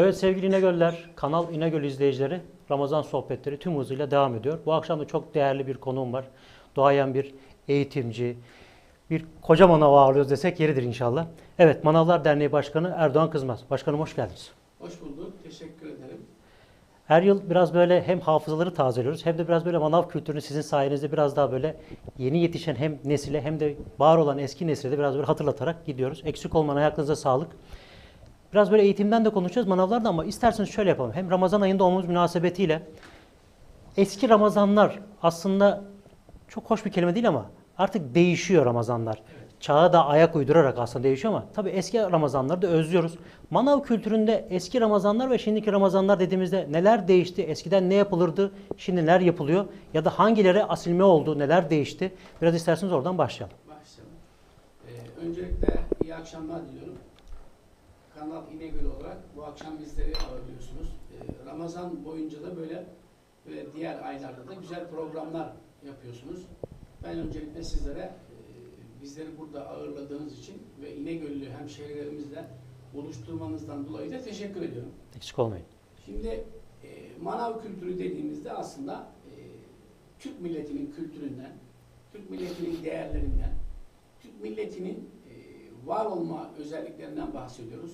Evet sevgili İnegöller, Kanal İnegöl izleyicileri Ramazan sohbetleri tüm hızıyla devam ediyor. Bu akşam da çok değerli bir konuğum var. Doğayan bir eğitimci, bir koca manav ağırlıyoruz desek yeridir inşallah. Evet, Manavlar Derneği Başkanı Erdoğan Kızmaz. Başkanım hoş geldiniz. Hoş bulduk. Teşekkür ederim. Her yıl biraz böyle hem hafızaları tazeliyoruz hem de biraz böyle manav kültürünü sizin sayenizde biraz daha böyle yeni yetişen hem nesile hem de var olan eski nesile de biraz böyle hatırlatarak gidiyoruz. Eksik olman ayaklarınıza sağlık. Biraz böyle eğitimden de konuşacağız manavlarda ama isterseniz şöyle yapalım. Hem Ramazan ayında olmamız münasebetiyle eski Ramazanlar aslında çok hoş bir kelime değil ama artık değişiyor Ramazanlar. Çağa da ayak uydurarak aslında değişiyor ama tabii eski Ramazanları da özlüyoruz. Manav kültüründe eski Ramazanlar ve şimdiki Ramazanlar dediğimizde neler değişti? Eskiden ne yapılırdı? Şimdi neler yapılıyor? Ya da hangileri asilme oldu? Neler değişti? Biraz isterseniz oradan başlayalım. Başlayalım. Ee, öncelikle iyi akşamlar diliyorum. Kanal İnegöl olarak bu akşam bizleri ağırlıyorsunuz. Ee, Ramazan boyunca da böyle ve diğer aylarda da güzel programlar yapıyorsunuz. Ben öncelikle sizlere e, bizleri burada ağırladığınız için ve İnegöllü hemşehrilerimizle buluşturmanızdan dolayı da teşekkür ediyorum. Eksik olmayın. Şimdi e, manav kültürü dediğimizde aslında e, Türk milletinin kültüründen, Türk milletinin değerlerinden, Türk milletinin var olma özelliklerinden bahsediyoruz.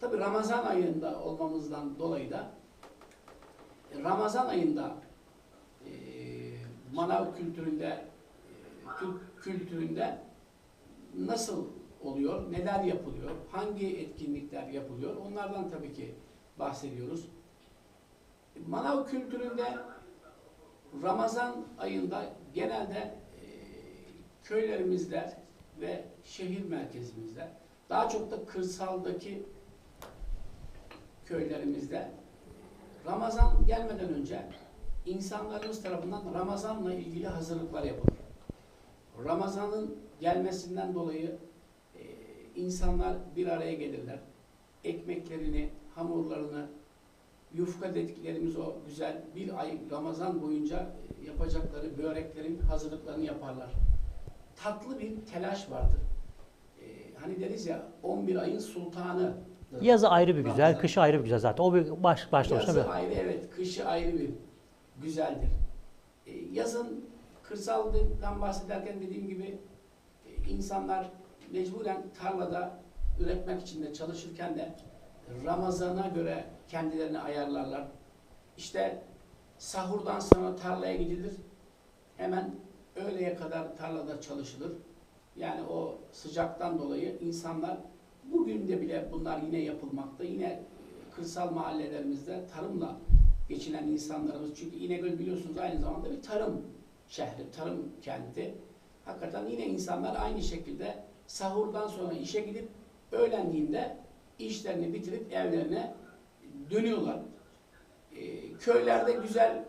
Tabi Ramazan ayında olmamızdan dolayı da e, Ramazan ayında e, manav kültüründe, e, Türk kültüründe nasıl oluyor, neler yapılıyor, hangi etkinlikler yapılıyor onlardan tabii ki bahsediyoruz. Manav kültüründe Ramazan ayında genelde e, köylerimizde ve şehir merkezimizde daha çok da kırsaldaki köylerimizde Ramazan gelmeden önce insanlarımız tarafından Ramazan'la ilgili hazırlıklar yapılır. Ramazan'ın gelmesinden dolayı e, insanlar bir araya gelirler. Ekmeklerini, hamurlarını, yufka dediklerimiz o güzel bir ay Ramazan boyunca e, yapacakları böreklerin hazırlıklarını yaparlar. Tatlı bir telaş vardır. E, hani deriz ya 11 ayın sultanı. Yazı ayrı bir güzel, Ramazan. kışı ayrı bir güzel zaten. O bir baş, başına Yazı bir- ayrı evet, kışı ayrı bir güzeldir. E, yazın kırsaldan bahsederken dediğim gibi e, insanlar mecburen tarlada üretmek için de çalışırken de Ramazan'a göre kendilerini ayarlarlar. İşte sahurdan sonra tarlaya gidilir. Hemen öğleye kadar tarlada çalışılır. Yani o sıcaktan dolayı insanlar bugün de bile bunlar yine yapılmakta. Yine kırsal mahallelerimizde tarımla geçinen insanlarımız. Çünkü İnegöl biliyorsunuz aynı zamanda bir tarım şehri, tarım kenti. Hakikaten yine insanlar aynı şekilde sahurdan sonra işe gidip öğlenliğinde işlerini bitirip evlerine dönüyorlar. Ee, köylerde güzel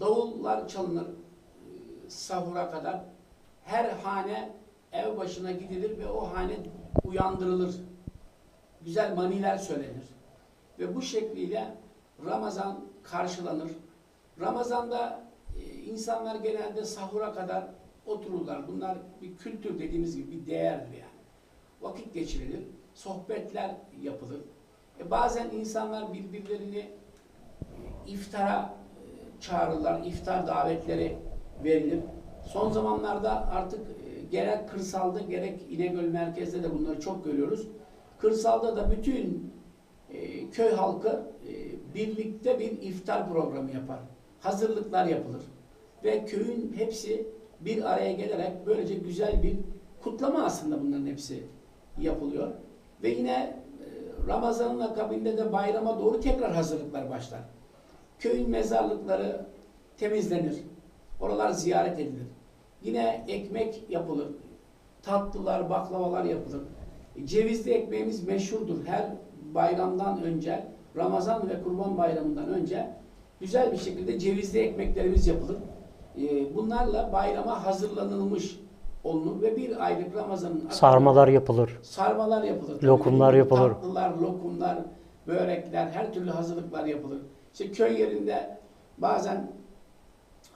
davullar çalınır e, sahura kadar. Her hane ev başına gidilir ve o hane uyandırılır. Güzel maniler söylenir. Ve bu şekliyle Ramazan karşılanır. Ramazan'da e, insanlar genelde sahura kadar otururlar. Bunlar bir kültür dediğimiz gibi bir değerdir yani. Vakit geçirilir, sohbetler yapılır. E, bazen insanlar birbirlerini e, iftara e, çağırırlar, iftar davetleri verilir. Son zamanlarda artık gerek kırsalda gerek İnegöl merkezde de bunları çok görüyoruz. Kırsalda da bütün e, köy halkı e, birlikte bir iftar programı yapar. Hazırlıklar yapılır. Ve köyün hepsi bir araya gelerek böylece güzel bir kutlama aslında bunların hepsi yapılıyor. Ve yine e, Ramazan'ın akabinde de bayrama doğru tekrar hazırlıklar başlar. Köyün mezarlıkları temizlenir. Oralar ziyaret edilir. Yine ekmek yapılır. Tatlılar, baklavalar yapılır. Cevizli ekmeğimiz meşhurdur. Her bayramdan önce, Ramazan ve Kurban Bayramı'ndan önce güzel bir şekilde cevizli ekmeklerimiz yapılır. Ee, Bunlarla bayrama hazırlanılmış olunur ve bir aylık Ramazan'ın Sarmalar yapılır. sarmalar yapılır. Tabii Lokumlar gibi yapılır. Tatlılar, lokumlar, börekler, her türlü hazırlıklar yapılır. İşte köy yerinde bazen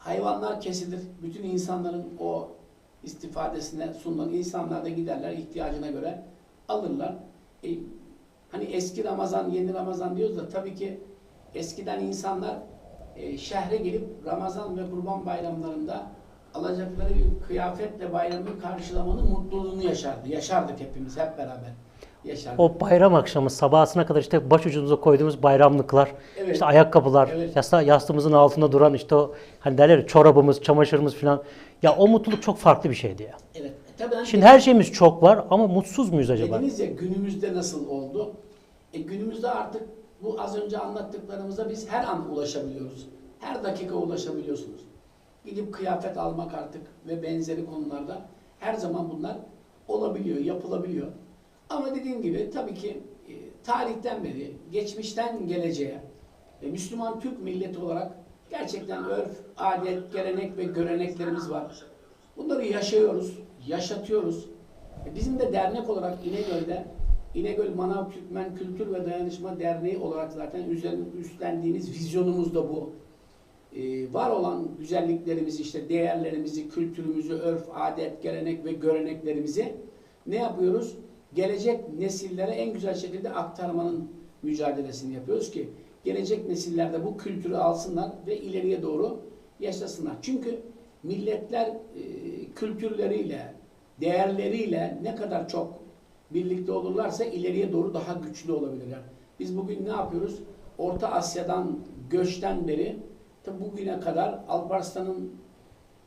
hayvanlar kesilir. Bütün insanların o istifadesine sunulan insanlar da giderler ihtiyacına göre alırlar. E, Hani eski Ramazan, yeni Ramazan diyoruz da tabii ki eskiden insanlar e, şehre gelip Ramazan ve Kurban bayramlarında alacakları bir kıyafetle bayramı karşılamanın mutluluğunu yaşardı. Yaşardık hepimiz hep beraber. Yaşardık. O bayram akşamı sabahına kadar işte başucumuza koyduğumuz bayramlıklar, Evet. işte ayakkabılar, Evet. yasta, yastığımızın altında duran işte o hani derler çorabımız, çamaşırımız falan. Ya o mutluluk çok farklı bir şeydi ya. Evet. E, Tabii Şimdi her şeyimiz çok var ama mutsuz muyuz acaba? Dediniz ya günümüzde nasıl oldu? E günümüzde artık bu az önce anlattıklarımıza biz her an ulaşabiliyoruz. Her dakika ulaşabiliyorsunuz. Gidip kıyafet almak artık ve benzeri konularda her zaman bunlar olabiliyor, yapılabiliyor. Ama dediğim gibi tabii ki e, tarihten beri, geçmişten geleceğe e, Müslüman Türk milleti olarak gerçekten örf, adet, gelenek ve göreneklerimiz var. Bunları yaşıyoruz, yaşatıyoruz. E, Bizim de dernek olarak İnegöl'de İnegöl Manav Türkmen Kültür ve Dayanışma Derneği olarak zaten üstlendiğimiz vizyonumuz da bu. Ee, var olan güzelliklerimizi, işte değerlerimizi, kültürümüzü, örf, adet, gelenek ve göreneklerimizi ne yapıyoruz? Gelecek nesillere en güzel şekilde aktarmanın mücadelesini yapıyoruz ki gelecek nesillerde bu kültürü alsınlar ve ileriye doğru yaşasınlar. Çünkü milletler e, kültürleriyle, değerleriyle ne kadar çok birlikte olurlarsa ileriye doğru daha güçlü olabilirler. Biz bugün ne yapıyoruz? Orta Asya'dan göçten beri bugüne kadar Alparslan'ın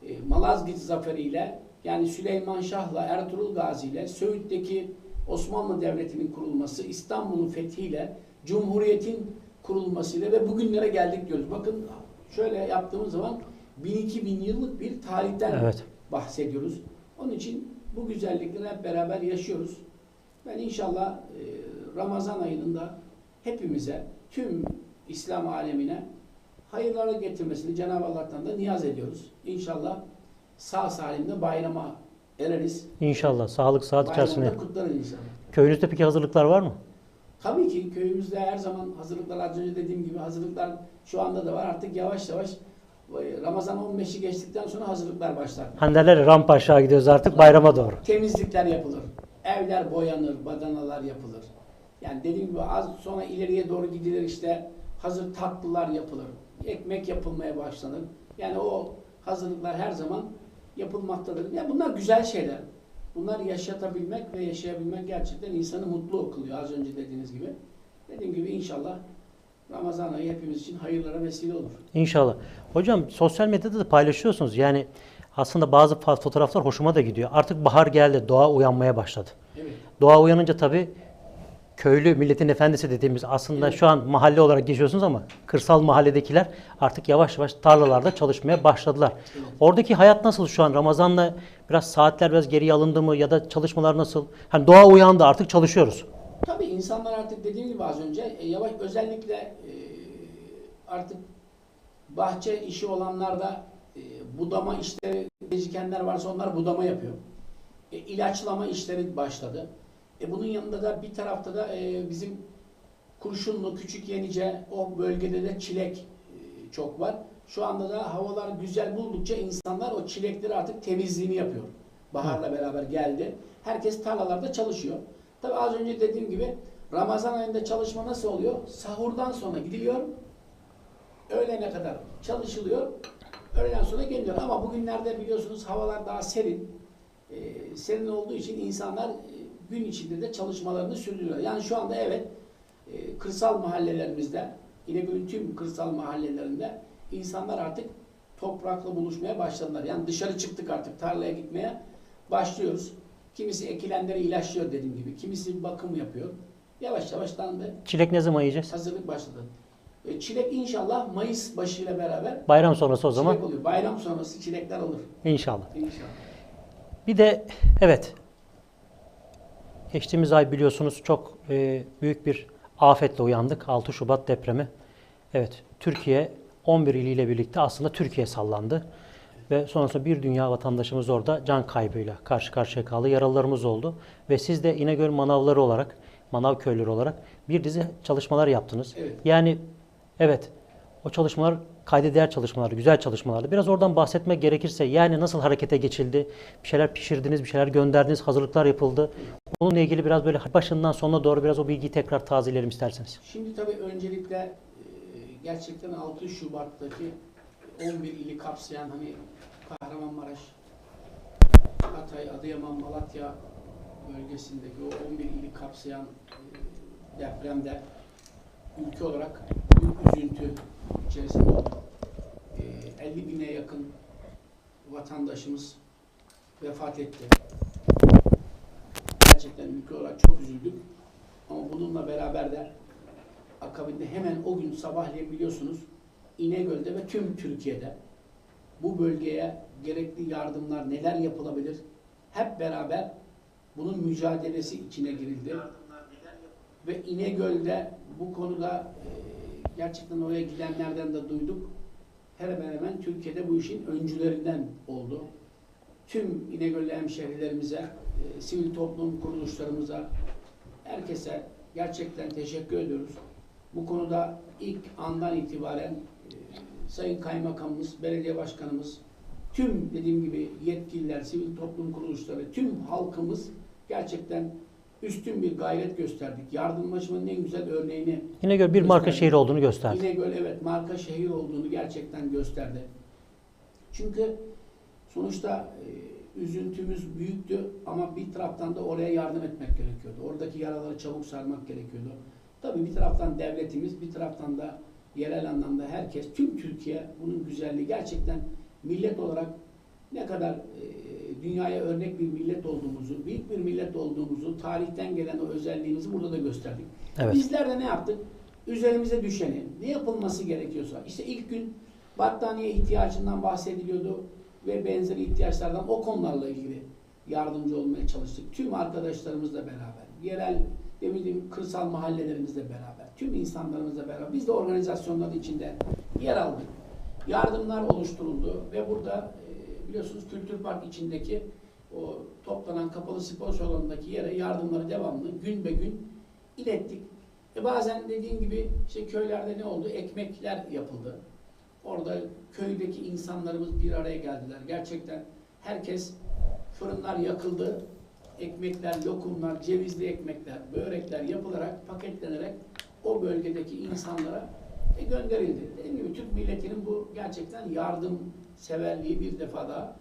e, Malazgirt zaferiyle yani Süleyman Şah'la Ertuğrul Gazi ile Söğüt'teki Osmanlı Devleti'nin kurulması, İstanbul'un fethiyle, Cumhuriyet'in kurulmasıyla ve bugünlere geldik diyoruz. Bakın şöyle yaptığımız zaman 1000-2000 yıllık bir tarihten Evet. bahsediyoruz. Onun için bu güzellikleri hep beraber yaşıyoruz. Ben inşallah e, Ramazan ayının da hepimize, tüm İslam alemine hayırlara getirmesini Cenab-ı Allah'tan da niyaz ediyoruz. İnşallah sağ salimde bayrama ereriz. İnşallah sağlık saat içerisinde. kutlarız inşallah. Köyünüzde peki hazırlıklar var mı? Tabii ki köyümüzde her zaman hazırlıklar az önce dediğim gibi hazırlıklar şu anda da var. Artık yavaş yavaş Ramazan 15'i geçtikten sonra hazırlıklar başlar. Derler ya, rampa aşağı gidiyoruz artık bayrama doğru. temizlikler yapılır. Evler boyanır, badanalar yapılır. Yani dediğim gibi az sonra ileriye doğru gidilir işte hazır tatlılar yapılır. Ekmek yapılmaya başlanır. Yani o hazırlıklar her zaman yapılmaktadır. Ya bunlar güzel şeyler. Bunları yaşatabilmek ve yaşayabilmek gerçekten insanı mutlu kılıyor az önce dediğiniz gibi. Dediğim gibi inşallah Ramazan ayı hepimiz için hayırlara vesile olur. İnşallah. Hocam sosyal medyada da paylaşıyorsunuz. Yani aslında bazı fotoğraflar hoşuma da gidiyor. Artık bahar geldi, doğa uyanmaya başladı. Evet. Doğa uyanınca tabii köylü milletin efendisi dediğimiz aslında Evet. şu an mahalle olarak geçiyorsunuz ama kırsal mahalledekiler artık yavaş yavaş tarlalarda çalışmaya başladılar. Evet. Oradaki hayat nasıl şu an? Ramazan'la biraz saatler biraz geriye alındı mı ya da çalışmalar nasıl? Hani doğa uyandı artık çalışıyoruz. Tabii insanlar artık dediğim gibi az önce e, yavaş özellikle e, artık bahçe işi olanlarda e, budama işleri gecikenler varsa onlar budama yapıyor. İlaçlama işleri başladı. E, bunun yanında da bir tarafta da e, bizim Kurşunlu, Küçük Yenice o bölgede de çilek e, çok var. Şu anda da havalar güzel buldukça insanlar o çilekleri artık temizliğini yapıyor. Baharla beraber geldi. Herkes tarlalarda çalışıyor. Tabi az önce dediğim gibi Ramazan ayında çalışma nasıl oluyor? Sahurdan sonra gidiliyor. Öğlene kadar çalışılıyor. Öğleden sonra geliyor. Ama bugünlerde biliyorsunuz havalar daha serin. Ee, serin olduğu için insanlar e, gün içinde de çalışmalarını sürdürüyor. Yani şu anda evet e, kırsal mahallelerimizde İnegöl'ün tüm kırsal mahallelerinde insanlar artık toprakla buluşmaya başladılar. Yani dışarı çıktık artık tarlaya gitmeye başlıyoruz. Kimisi ekilenleri ilaçlıyor dediğim gibi. Kimisi bakım yapıyor. Yavaş yavaştan da Çilek ne zaman yiyeceğiz? hazırlık başladı. E, Çilek inşallah Mayıs başıyla beraber Bayram sonrası o zaman. çilek oluyor. Bayram sonrası çilekler olur. İnşallah. İnşallah. Bir de evet geçtiğimiz ay biliyorsunuz çok e, büyük bir afetle uyandık. 6 Şubat depremi. Evet Türkiye 11 iliyle birlikte aslında Türkiye sallandı. Ve sonrasında bir dünya vatandaşımız orada can kaybıyla karşı karşıya kaldı. Yaralılarımız oldu. Ve siz de İnegöl manavları olarak, manav köylüleri olarak bir dizi çalışmalar yaptınız. Evet. Yani evet O çalışmalar kayda değer çalışmalardı, güzel çalışmalardı. Biraz oradan bahsetmek gerekirse yani nasıl harekete geçildi? Bir şeyler pişirdiniz, bir şeyler gönderdiniz, hazırlıklar yapıldı. Bununla ilgili biraz böyle başından sonuna doğru biraz o bilgiyi tekrar tazeleyelim isterseniz. Şimdi tabii öncelikle e, gerçekten 6 Şubat'taki 11 ili kapsayan hani Kahramanmaraş, Hatay, Adıyaman, Malatya bölgesindeki o 11 ili kapsayan e, depremde ülke olarak büyük üzüntü içerisinde olduk. E, 50 bine yakın vatandaşımız vefat etti. Gerçekten ülke olarak çok üzüldük. Ama bununla beraber de akabinde hemen o gün sabahleyin biliyorsunuz İnegöl'de ve tüm Türkiye'de bu bölgeye gerekli yardımlar neler yapılabilir hep beraber bunun mücadelesi içine girildi. Ve İnegöl'de bu konuda e, gerçekten oraya gidenlerden de duyduk. Hemen hemen Türkiye'de bu işin öncülerinden oldu. Tüm İnegöl'lü hemşehrilerimize, e, sivil toplum kuruluşlarımıza, herkese gerçekten teşekkür ediyoruz. Bu konuda ilk andan itibaren e, Sayın Kaymakamımız, Belediye Başkanımız, tüm dediğim gibi yetkililer, sivil toplum kuruluşları, tüm halkımız gerçekten üstün bir gayret gösterdik. Yardımlaşmanın en güzel örneğini Yine göre bir marka şehir olduğunu gösterdi. İnegöl evet marka şehir olduğunu gerçekten gösterdi. Çünkü sonuçta e, üzüntümüz büyüktü ama bir taraftan da oraya yardım etmek gerekiyordu. Oradaki yaraları çabuk sarmak gerekiyordu. Tabii bir taraftan devletimiz, bir taraftan da yerel anlamda herkes, tüm Türkiye bunun güzelliği gerçekten millet olarak ne kadar e, dünyaya örnek bir millet olduğumuzu, büyük bir millet olduğumuzu, tarihten gelen o özelliğimizi burada da gösterdik. Evet. Bizler de ne yaptık? Üzerimize düşeni, ne yapılması gerekiyorsa. İşte ilk gün battaniye ihtiyacından bahsediliyordu ve benzeri ihtiyaçlardan o konularla ilgili yardımcı olmaya çalıştık. Tüm arkadaşlarımızla beraber, yerel demin kırsal mahallelerimizle beraber, tüm insanlarımızla beraber biz de organizasyonların içinde yer aldık. Yardımlar oluşturuldu ve burada biliyorsunuz Kültür Park içindeki o toplanan kapalı spor salonundaki yere yardımları devamlı gün be gün ilettik. E bazen dediğim gibi işte köylerde ne oldu? Ekmekler yapıldı. Orada köydeki insanlarımız bir araya geldiler. Gerçekten herkes fırınlar yakıldı. Ekmekler, lokumlar, cevizli ekmekler, börekler yapılarak, paketlenerek o bölgedeki insanlara e, gönderildi. Dediğim gibi Türk milletinin bu gerçekten yardım severliği bir defa daha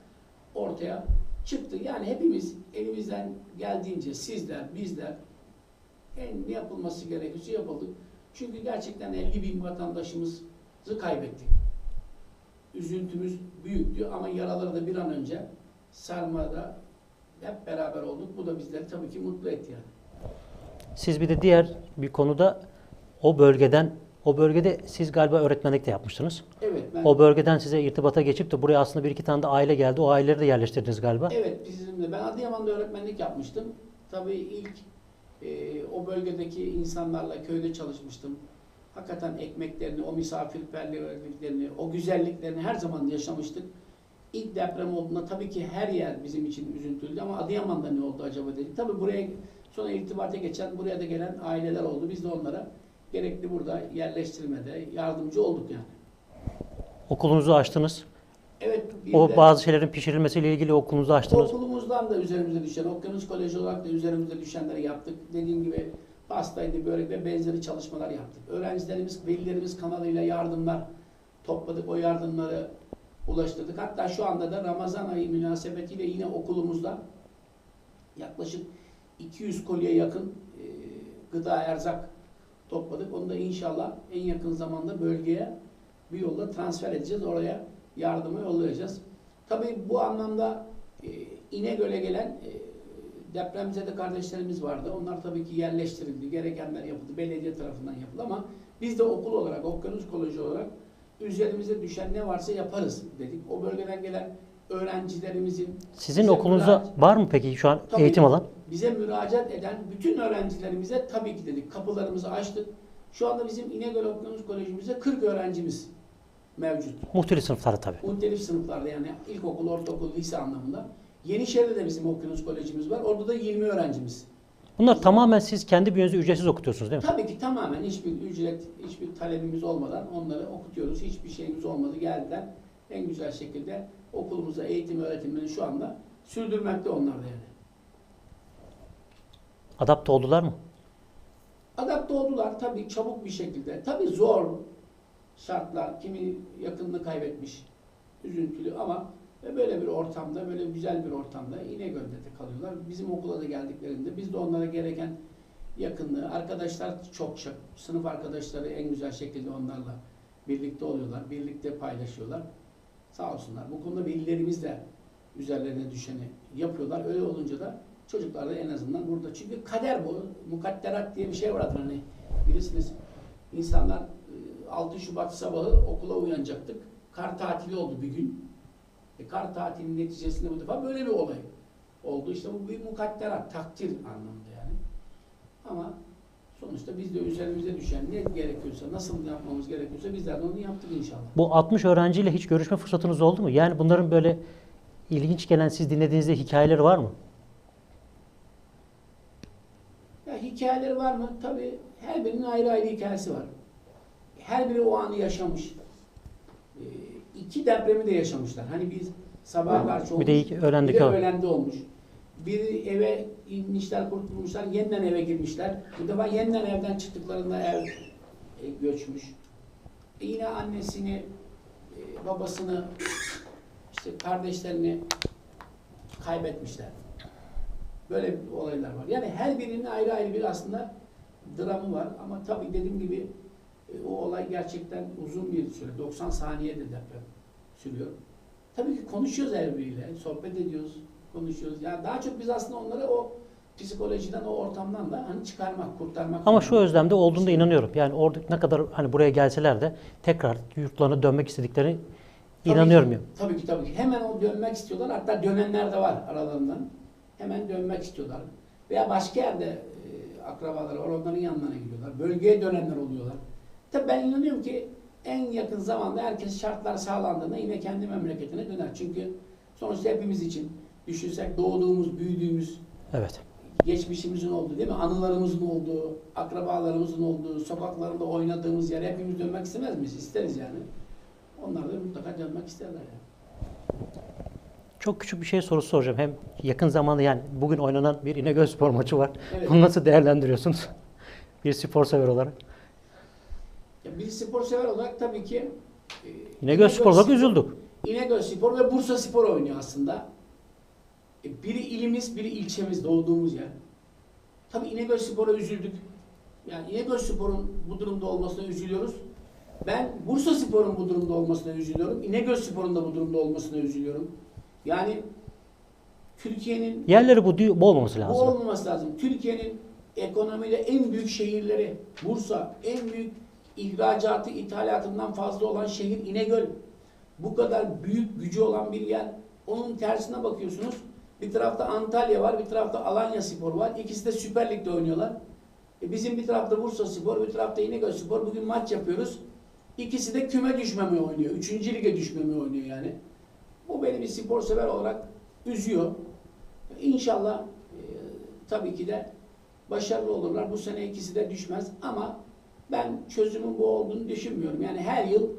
ortaya çıktı. Yani hepimiz elimizden geldiğince sizler, bizler en ne yapılması gerekiyorsa yapıldı. Çünkü gerçekten 50 bin vatandaşımızı kaybettik. Üzüntümüz büyüktü ama yaraları da bir an önce sarmada hep beraber olduk. Bu da bizleri tabii ki mutlu etti yani. Siz bir de diğer bir konuda o bölgeden, o bölgede siz galiba öğretmenlik de yapmıştınız. Evet ben O bölgeden size irtibata geçip de buraya aslında bir iki tane de aile geldi. O aileleri de yerleştirdiniz galiba. Evet bizimle. Ben Adıyaman'da öğretmenlik yapmıştım. Tabii ilk e, o bölgedeki insanlarla köyde çalışmıştım. Hakikaten ekmeklerini, o misafirperverliklerini, o güzelliklerini her zaman yaşamıştık. İlk deprem olduğunda tabii ki her yer bizim için üzüntülüydü ama Adıyaman'da ne oldu acaba dedik. Tabii buraya sonra irtibata geçen, buraya da gelen aileler oldu. Biz de onlara gerekli burada yerleştirmede yardımcı olduk yani. Okulunuzu açtınız. Evet, O de- bazı şeylerin pişirilmesiyle ilgili okulunuzu açtınız. Okulumuzdan da üzerimize düşen, Okyanus Koleji olarak da üzerimize düşenleri yaptık. Dediğim gibi pastaydı, börek ve benzeri çalışmalar yaptık. Öğrencilerimiz, velilerimiz kanalıyla yardımlar topladık. O yardımları ulaştırdık. Hatta şu anda da Ramazan ayı münasebetiyle yine okulumuzda yaklaşık 200 kolye yakın e, gıda erzak topladık. Onu da inşallah en yakın zamanda bölgeye bir yolla transfer edeceğiz. Oraya yardımı yollayacağız. Tabii bu anlamda e, İnegöl'e gelen e, depremzede kardeşlerimiz vardı. Onlar tabii ki yerleştirildi. Gerekenler yapıldı. Belediye tarafından yapıldı ama biz de okul olarak, Okyanus Koleji olarak üzerimize düşen ne varsa yaparız dedik. O bölgeden gelen öğrencilerimizin Sizin okulunuzda var mı peki şu an Tabii. eğitim alan? Bize müracaat eden bütün öğrencilerimize tabii ki dedik. Kapılarımızı açtık. Şu anda bizim İnegöl Okyanus Kolejimizde 40 öğrencimiz mevcut. Muhtelif sınıfları tabii. Muhtelif sınıflarda yani ilkokul, ortaokul, lise anlamında. Yenişehir'de de bizim Okyanus Kolejimiz var. Orada da 20 öğrencimiz. Bunlar tamamen siz kendi bünyenize ücretsiz okutuyorsunuz değil mi? Tabii ki tamamen hiçbir ücret, hiçbir talebimiz olmadan onları okutuyoruz. Hiçbir şeyimiz olmadı. Geldiler en güzel şekilde okulumuza eğitim öğretimini şu anda sürdürmekte onlar da yani. Adapte oldular mı? Adapte oldular tabii çabuk bir şekilde. Tabii zor şartlar. Kimi yakınını kaybetmiş. Üzüntülü ama böyle bir ortamda, böyle güzel bir ortamda İnegöl'de de kalıyorlar. Bizim okula da geldiklerinde biz de onlara gereken yakınlığı, arkadaşlar çok çok, sınıf arkadaşları en güzel şekilde onlarla birlikte oluyorlar, birlikte paylaşıyorlar. Sağ olsunlar. Bu konuda velilerimiz de üzerlerine düşeni yapıyorlar. Öyle olunca da çocuklar da en azından burada. Çünkü kader bu. Mukadderat diye bir şey vardır hani. Bilirsiniz insanlar e, 6 Şubat sabahı okula uyanacaktık. Kar tatili oldu bir gün. E, kar tatilinin neticesinde bu defa böyle bir olay oldu. İşte bu bir mukadderat, takdir anlamında yani. Ama sonuçta biz de üzerimize düşen ne gerekiyorsa, nasıl yapmamız gerekiyorsa bizler de onu yaptık inşallah. Bu 60 öğrenciyle hiç görüşme fırsatınız oldu mu? Yani bunların böyle ilginç gelen siz dinlediğinizde hikayeleri var mı? Ya hikayeleri var mı? Tabii her birinin ayrı ayrı hikayesi var. Her biri o anı yaşamış. Ee, iki depremi de yaşamışlar. Hani biz sabaha karşı olmuş. Bir de ilk öğlendeki bir de o. öğlende olmuş. Biri eve inmişler, kurtulmuşlar, yeniden eve girmişler. Bu defa yeniden evden çıktıklarında ev e, göçmüş. E, yine annesini, e, babasını, işte kardeşlerini kaybetmişler. Böyle olaylar var. Yani her birinin ayrı ayrı bir aslında dramı var. Ama tabii dediğim gibi e, o olay gerçekten uzun bir süre. 90 saniyede deprem sürüyor. Tabii ki konuşuyoruz her biriyle. Sohbet ediyoruz, konuşuyoruz. Yani daha çok biz aslında onları o psikolojiden, o ortamdan da hani çıkarmak, kurtarmak. Ama şu özlemde olduğunda inanıyorum. Yani orada ne kadar hani buraya gelseler de tekrar yurtlarına dönmek istediklerini Tabii inanıyorum ki. Tabii ki tabii ki. Hemen o dönmek istiyorlar. Hatta dönenler de var aralarından. Hemen dönmek istiyorlar. Veya başka yerde e, akrabaları var. Onların yanlarına gidiyorlar. Bölgeye dönenler oluyorlar. Tabii ben inanıyorum ki en yakın zamanda herkes şartlar sağlandığında yine kendi memleketine döner. Çünkü sonuçta hepimiz için düşünsek doğduğumuz, büyüdüğümüz, Evet. geçmişimizin olduğu değil mi? Anılarımızın olduğu, akrabalarımızın olduğu, sokaklarında oynadığımız yer hepimiz dönmek istemez miyiz? İsteriz yani. Onlar da mutlaka dönmek isterler yani. Çok küçük bir şey sorusu soracağım. Hem yakın zamanda yani bugün oynanan bir İnegöl spor maçı var. Evet. Bunu nasıl değerlendiriyorsunuz? bir spor sever olarak. Ya bir spor sever olarak tabii ki e, İnegöl spor olarak üzüldük. İnegöl Spor ve Bursa Spor oynuyor aslında. E, biri ilimiz, biri ilçemiz doğduğumuz yer. Tabii İnegöl Spor'a üzüldük. Yani İnegöl Spor'un bu durumda olmasına üzülüyoruz. Ben Bursa Spor'un bu durumda olmasına üzülüyorum. İnegöl Spor'un da bu durumda olmasına üzülüyorum. Yani Türkiye'nin Yerleri bu, bu olmaması bu lazım. olmaması lazım. Türkiye'nin ekonomiyle en büyük şehirleri Bursa, en büyük ihracatı, ithalatından fazla olan şehir İnegöl. Bu kadar büyük gücü olan bir yer. Onun tersine bakıyorsunuz. Bir tarafta Antalya var, bir tarafta Alanya Spor var. İkisi de Süper Lig'de oynuyorlar. E bizim bir tarafta Bursa Spor, bir tarafta İnegöl Spor. Bugün maç yapıyoruz. İkisi de küme düşmeme oynuyor. Üçüncü lige düşmeme oynuyor yani. Bu beni bir spor sever olarak üzüyor. İnşallah e, tabii ki de başarılı olurlar. Bu sene ikisi de düşmez ama ben çözümün bu olduğunu düşünmüyorum. Yani her yıl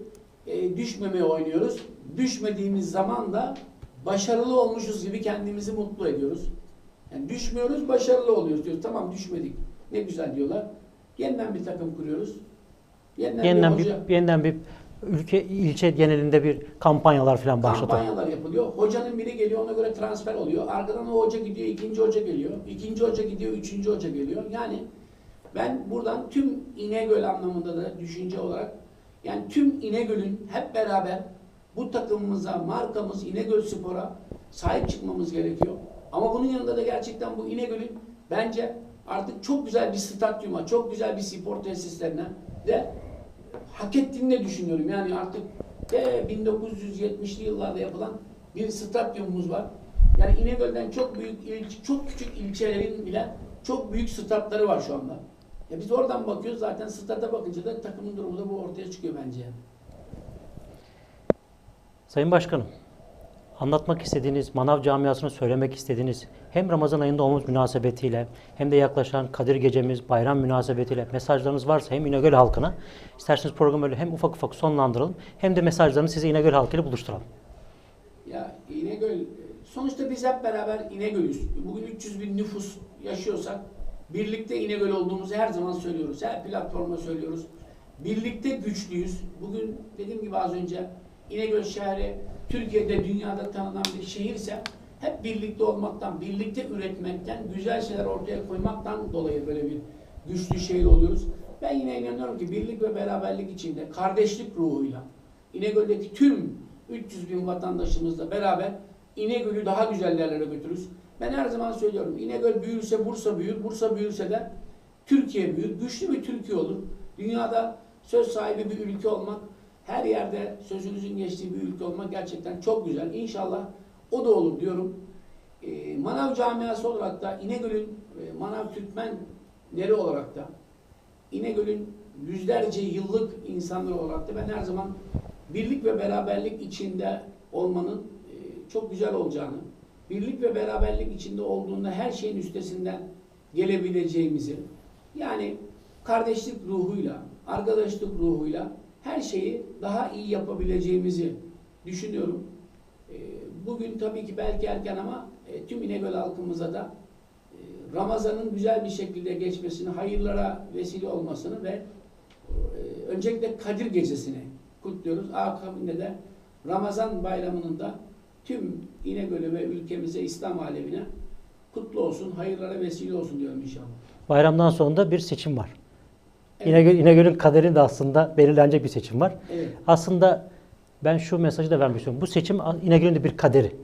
e, düşmemeye oynuyoruz. Düşmediğimiz zaman da başarılı olmuşuz gibi kendimizi mutlu ediyoruz. Yani düşmüyoruz, başarılı oluyoruz diyoruz. Tamam düşmedik. Ne güzel diyorlar. Yeniden bir takım kuruyoruz. Yeniden, Yeniden bir bir, hoca, yeniden bir ülke ilçe genelinde bir kampanyalar falan başlatalım. kampanyalar yapılıyor. Hocanın biri geliyor ona göre transfer oluyor. Arkadan o hoca gidiyor, ikinci hoca geliyor. İkinci hoca gidiyor, üçüncü hoca geliyor. Yani ben buradan tüm İnegöl anlamında da düşünce olarak yani tüm İnegöl'ün hep beraber bu takımımıza, markamız İnegöl Spor'a sahip çıkmamız gerekiyor. Ama bunun yanında da gerçekten bu İnegöl'ün bence artık çok güzel bir stadyuma, çok güzel bir spor tesislerine de hak ettiğini düşünüyorum. Yani artık de 1970'li yıllarda yapılan bir stadyumumuz var. Yani İnegöl'den çok büyük, il- çok küçük ilçelerin bile çok büyük statları var şu anda. Ya biz oradan bakıyoruz zaten stada bakınca da takımın durumu da bu ortaya çıkıyor bence. Sayın Başkanım, anlatmak istediğiniz, manav camiasını söylemek istediğiniz hem Ramazan ayında olmamız münasebetiyle hem de yaklaşan Kadir Gecemiz, bayram münasebetiyle mesajlarınız varsa hem İnegöl halkına isterseniz programı öyle hem ufak ufak sonlandıralım hem de mesajlarını size İnegöl halkıyla buluşturalım. Ya İnegöl, sonuçta biz hep beraber İnegöl'üz. Bugün 300 bin nüfus yaşıyorsak birlikte İnegöl olduğumuzu her zaman söylüyoruz. Her platformda söylüyoruz. Birlikte güçlüyüz. Bugün dediğim gibi az önce İnegöl şehri Türkiye'de dünyada tanınan bir şehirse hep birlikte olmaktan, birlikte üretmekten, güzel şeyler ortaya koymaktan dolayı böyle bir güçlü şehir oluyoruz. Ben yine inanıyorum ki birlik ve beraberlik içinde, kardeşlik ruhuyla, İnegöl'deki tüm 300 bin vatandaşımızla beraber İnegöl'ü daha güzel yerlere götürürüz. Ben her zaman söylüyorum İnegöl büyürse Bursa büyür, Bursa büyürse de Türkiye büyür. Güçlü bir Türkiye olur. Dünyada söz sahibi bir ülke olmak, her yerde sözünüzün geçtiği bir ülke olmak gerçekten çok güzel. İnşallah o da olur diyorum. Ee, Manav camiası olarak da İnegöl'ün e, Manav Türkmenleri olarak da İnegöl'ün yüzlerce yıllık insanları olarak da ben her zaman birlik ve beraberlik içinde olmanın e, çok güzel olacağını, birlik ve beraberlik içinde olduğunda her şeyin üstesinden gelebileceğimizi, yani kardeşlik ruhuyla, arkadaşlık ruhuyla her şeyi daha iyi yapabileceğimizi düşünüyorum. E, Bugün tabii ki belki erken ama e, tüm İnegöl halkımıza da e, Ramazan'ın güzel bir şekilde geçmesini, hayırlara vesile olmasını ve e, öncelikle Kadir Gecesi'ni kutluyoruz. Akabinde de Ramazan bayramının da tüm İnegöl'e ve ülkemize, İslam alemine kutlu olsun, hayırlara vesile olsun diyorum inşallah. Bayramdan sonra da bir seçim var. İnegöl, İnegöl'ün kaderinde aslında belirlenecek bir seçim var. Evet. Aslında ben şu mesajı da vermek istiyorum. Bu seçim İnegöl'ün de bir kaderi.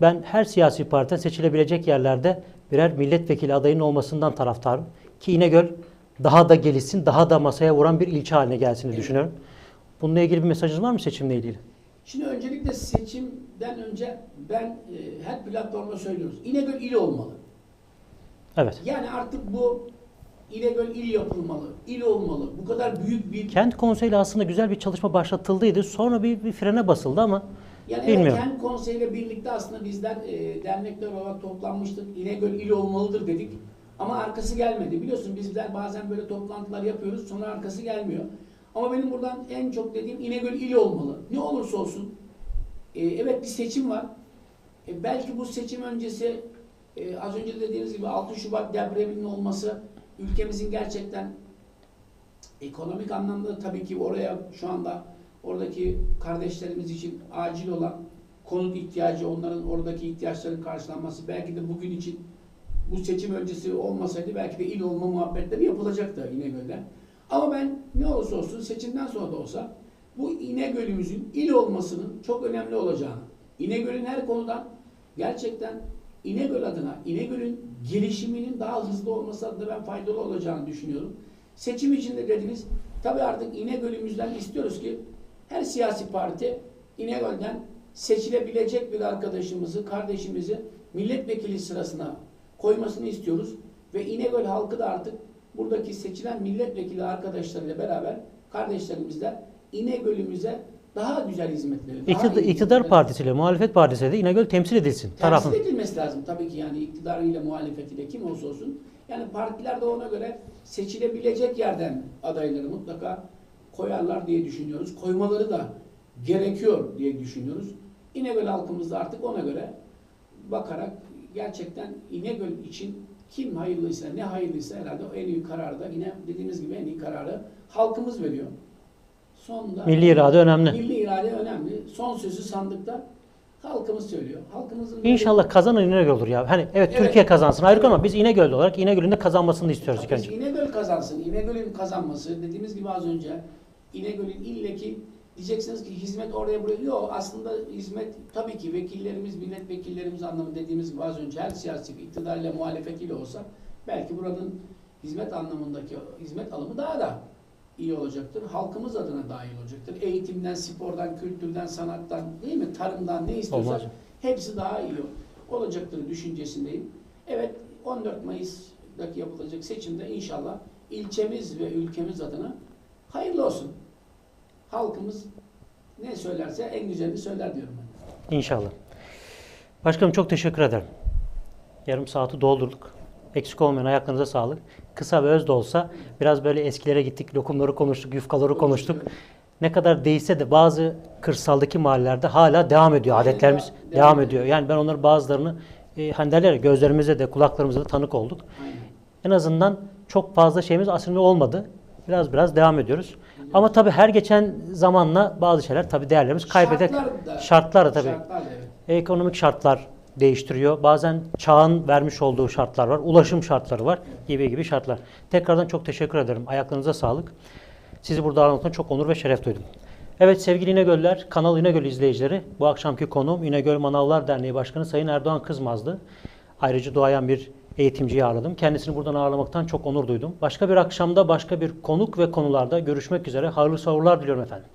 Ben her siyasi partiden seçilebilecek yerlerde birer milletvekili adayının olmasından taraftarım. Ki İnegöl daha da gelişsin, daha da masaya vuran bir ilçe haline gelsin Evet. düşünüyorum. Bununla ilgili bir mesajınız var mı seçimle ilgili? Şimdi öncelikle seçimden önce ben e, her platformda söylüyoruz. İnegöl il olmalı. Evet. Yani artık bu İnegöl il yapılmalı, il olmalı. Bu kadar büyük bir Kent konseyiyle aslında güzel bir çalışma başlatıldıydı. Sonra bir, bir frene basıldı ama Yani Bilmiyorum. kent konseyiyle birlikte aslında bizler e, dernekler olarak toplanmıştık. İnegöl il olmalıdır dedik. Ama arkası gelmedi. Biliyorsun bizler bazen böyle toplantılar yapıyoruz sonra arkası gelmiyor. Ama benim buradan en çok dediğim İnegöl il olmalı. Ne olursa olsun. E, evet bir seçim var. E, belki bu seçim öncesi e, az önce dediğiniz gibi 6 Şubat depreminin olması ülkemizin gerçekten ekonomik anlamda tabii ki oraya şu anda oradaki kardeşlerimiz için acil olan konut ihtiyacı, onların oradaki ihtiyaçların karşılanması belki de bugün için bu seçim öncesi olmasaydı belki de il olma muhabbetleri yapılacaktı İnegöl'de. Ama ben ne olursa olsun seçimden sonra da olsa bu İnegöl'ümüzün il olmasının çok önemli olacağını, İnegöl'ün her konudan gerçekten İnegöl adına, İnegöl'ün gelişiminin daha hızlı olması adına ben faydalı olacağını düşünüyorum. Seçim içinde dediniz, tabii artık İnegöl'ümüzden istiyoruz ki her siyasi parti İnegöl'den seçilebilecek bir arkadaşımızı, kardeşimizi milletvekili sırasına koymasını istiyoruz. Ve İnegöl halkı da artık buradaki seçilen milletvekili arkadaşlarıyla beraber kardeşlerimizle İnegöl'ümüze daha güzel hizmetleri, daha iktidar, iktidar partisiyle muhalefet partisiyle de İnegöl temsil edilsin. Tarafın. Temsil edilmesi lazım tabii ki yani iktidarıyla muhalefetiyle kim olsa olsun. Yani partiler de ona göre seçilebilecek yerden adayları mutlaka koyarlar diye düşünüyoruz. Koymaları da gerekiyor diye düşünüyoruz. İnegöl halkımız da artık ona göre bakarak gerçekten İnegöl için kim hayırlıysa ne hayırlıysa herhalde en iyi kararı da yine dediğimiz gibi en iyi kararı halkımız veriyor. Sonunda Milli irade önemli. Milli irade önemli. Son sözü sandıkta halkımız söylüyor. Halkımızın İnşallah kazanan İnegöl olur ya. Hani evet, Evet. Türkiye kazansın ayrı ama biz İnegöl olarak İnegöl'ün de kazanmasını istiyoruz ilk önce. İnegöl kazansın. İnegöl'ün kazanması dediğimiz gibi az önce İnegöl'ün illeki diyeceksiniz ki hizmet oraya buraya. Yok aslında hizmet tabii ki vekillerimiz, milletvekillerimiz anlamı dediğimiz gibi az önce her siyasi iktidarla muhalefetiyle olsa belki buranın hizmet anlamındaki hizmet alımı daha da iyi olacaktır. Halkımız adına daha iyi olacaktır. Eğitimden, spordan, kültürden, sanattan, değil mi? Tarımdan ne istiyorsak Olmaz. hepsi daha iyi olacaktır düşüncesindeyim. Evet 14 Mayıs'daki yapılacak seçimde inşallah ilçemiz ve ülkemiz adına hayırlı olsun. Halkımız ne söylerse en güzelini söyler diyorum ben. İnşallah. Başkanım çok teşekkür ederim. Yarım saati doldurduk. Eksik olmayan ayaklarınıza sağlık. Kısa ve öz de olsa biraz böyle eskilere gittik, lokumları konuştuk, yufkaları konuştuk. Ne kadar değişse de bazı kırsaldaki mahallelerde hala devam ediyor. Adetlerimiz devam- devam, ediyor. Yani ben onların bazılarını e, hani derler ya gözlerimize de kulaklarımıza da tanık olduk. Aynen. En azından çok fazla şeyimiz aslında olmadı. Biraz biraz devam ediyoruz. Ama tabii her geçen zamanla bazı şeyler tabii değerlerimiz kaybeder. Şartlar da- Şartlar da tabii. Şartlar da evet. Ekonomik şartlar değiştiriyor. Bazen çağın vermiş olduğu şartlar var. Ulaşım şartları var gibi gibi şartlar. Tekrardan çok teşekkür ederim. Ayaklarınıza sağlık. Sizi burada ağırlamaktan çok onur ve şeref duydum. Evet sevgili İnegöller, Kanal İnegöl izleyicileri, bu akşamki konuğum İnegöl Manavlar Derneği Başkanı Sayın Erdoğan Kızmaz'dı. Ayrıca duayan bir eğitimciyi ağırladım. Kendisini buradan ağırlamaktan çok onur duydum. Başka bir akşamda başka bir konuk ve konularda görüşmek üzere. Hayırlı sahurlar diliyorum efendim.